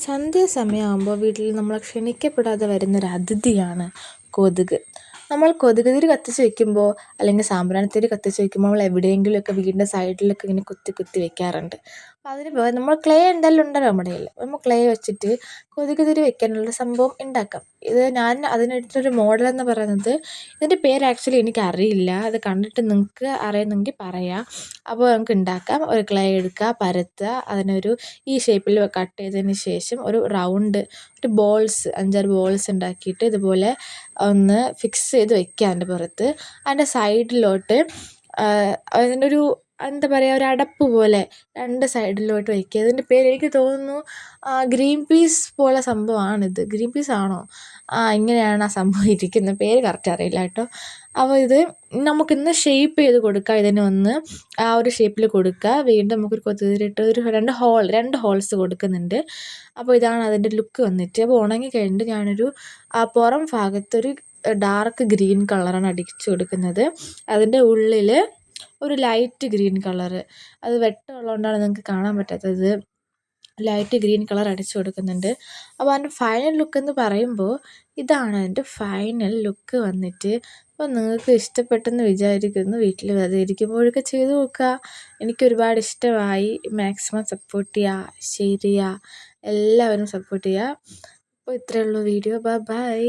സന്ധ്യാസമയമാകുമ്പോൾ വീട്ടിൽ നമ്മളെ ക്ഷണിക്കപ്പെടാതെ വരുന്നൊരു അതിഥിയാണ് കൊതുക്. നമ്മൾ കൊതുക് തിരി കത്തിച്ച് വെക്കുമ്പോൾ അല്ലെങ്കിൽ സാമ്പ്രാണിത്തിരി കത്തിച്ച് വെക്കുമ്പോൾ നമ്മൾ എവിടെയെങ്കിലുമൊക്കെ വീടിന്റെ സൈഡിലൊക്കെ ഇങ്ങനെ കുത്തി കുത്തി വെക്കാറുണ്ട്. അപ്പോൾ അതിന് പകരം നമ്മൾ ക്ലേ എന്തായാലും ഉണ്ടല്ലോ നമ്മുടെ കയ്യിൽ നമ്മൾ ക്ലേ വെച്ചിട്ട് കൊതുക് തിരി വെക്കാനുള്ള സംഭവം ഉണ്ടാക്കാം ഇത് ഞാൻ അതിനെടുത്തൊരു എന്ന് പറയുന്നത് ഇതിന്റെ പേര് ആക്ച്വലി എനിക്കറിയില്ല. അത് കണ്ടിട്ട് നിങ്ങൾക്ക് അറിയുന്നെങ്കിൽ പറയാം. അപ്പോൾ നമുക്ക് ഉണ്ടാക്കാം ഒരു ക്ലേ എടുക്കുക പരത്തുക. അതിനൊരു ഈ ഷേപ്പിൽ കട്ട് ചെയ്തതിന് ശേഷം ഒരു റൗണ്ട് ഒരു ബോൾസ് അഞ്ചാറ് ബോൾസ് ഉണ്ടാക്കിയിട്ട് ഇതുപോലെ ഒന്ന് ഫിക്സ് ചെയ്ത് വെക്കുക അതിന്റെ പുറത്ത്. അതിന്റെ സൈഡിലോട്ട് അതിനൊരു എന്താ പറയുക ഒരു അടപ്പ് പോലെ രണ്ട് സൈഡിലോട്ട് വയ്ക്കുക അതിന്റെ പേര് എനിക്ക് തോന്നുന്നു ഗ്രീൻ പീസ് പോലെ സംഭവമാണിത്. ഗ്രീൻ പീസ് ആണോ? ആ ഇങ്ങനെയാണ് ആ സംഭവം ഇരിക്കുന്നത്. പേര് കറക്റ്റ് അറിയില്ല കേട്ടോ. അപ്പോൾ ഇത് നമുക്കിന്ന് ഷേപ്പ് ചെയ്ത് കൊടുക്കുക. ഇതിനെ ഒന്ന് ആ ഒരു ഷേപ്പിൽ കൊടുക്കുക. വീണ്ടും നമുക്കൊരു കൊത്തിരിട്ട് ഒരു രണ്ട് ഹോൾ രണ്ട് ഹോൾസ് കൊടുക്കുന്നുണ്ട്. അപ്പോൾ ഇതാണ് അതിന്റെ ലുക്ക് വന്നിട്ട്. അപ്പോൾ ഉണങ്ങി കഴിഞ്ഞിട്ട് ഞാനൊരു ആ പുറം ഭാഗത്തൊരു ഡാർക്ക് ഗ്രീൻ കളറാണ് അടിച്ചു കൊടുക്കുന്നത്. അതിന്റെ ഉള്ളിൽ ഒരു ലൈറ്റ് ഗ്രീൻ കളറ് അത് വെട്ടമുള്ളതുകൊണ്ടാണ് നിങ്ങൾക്ക് കാണാൻ പറ്റാത്തത്. ലൈറ്റ് ഗ്രീൻ കളർ അടിച്ചു കൊടുക്കുന്നുണ്ട്. അപ്പോൾ അതിന്റെ ഫൈനൽ ലുക്ക് എന്ന് പറയുമ്പോൾ ഇതാണ് അതിന്റെ ഫൈനൽ ലുക്ക് വന്നിട്ട്. അപ്പോൾ നിങ്ങൾക്ക് ഇഷ്ടപ്പെട്ടെന്ന് വിചാരിക്കുന്നു. വീട്ടിൽ വെറുതെ ഇരിക്കുമ്പോഴൊക്കെ ചെയ്തു നോക്കുക. എനിക്ക് ഒരുപാട് ഇഷ്ടമായി. മാക്സിമം സപ്പോർട്ട് ചെയ്യുക. ഷെയർ ചെയ്യുക. എല്ലാവരും സപ്പോർട്ട് ചെയ്യുക. അപ്പോൾ ഇത്രയേ ഉള്ളൂ വീഡിയോ ബൈ ബൈ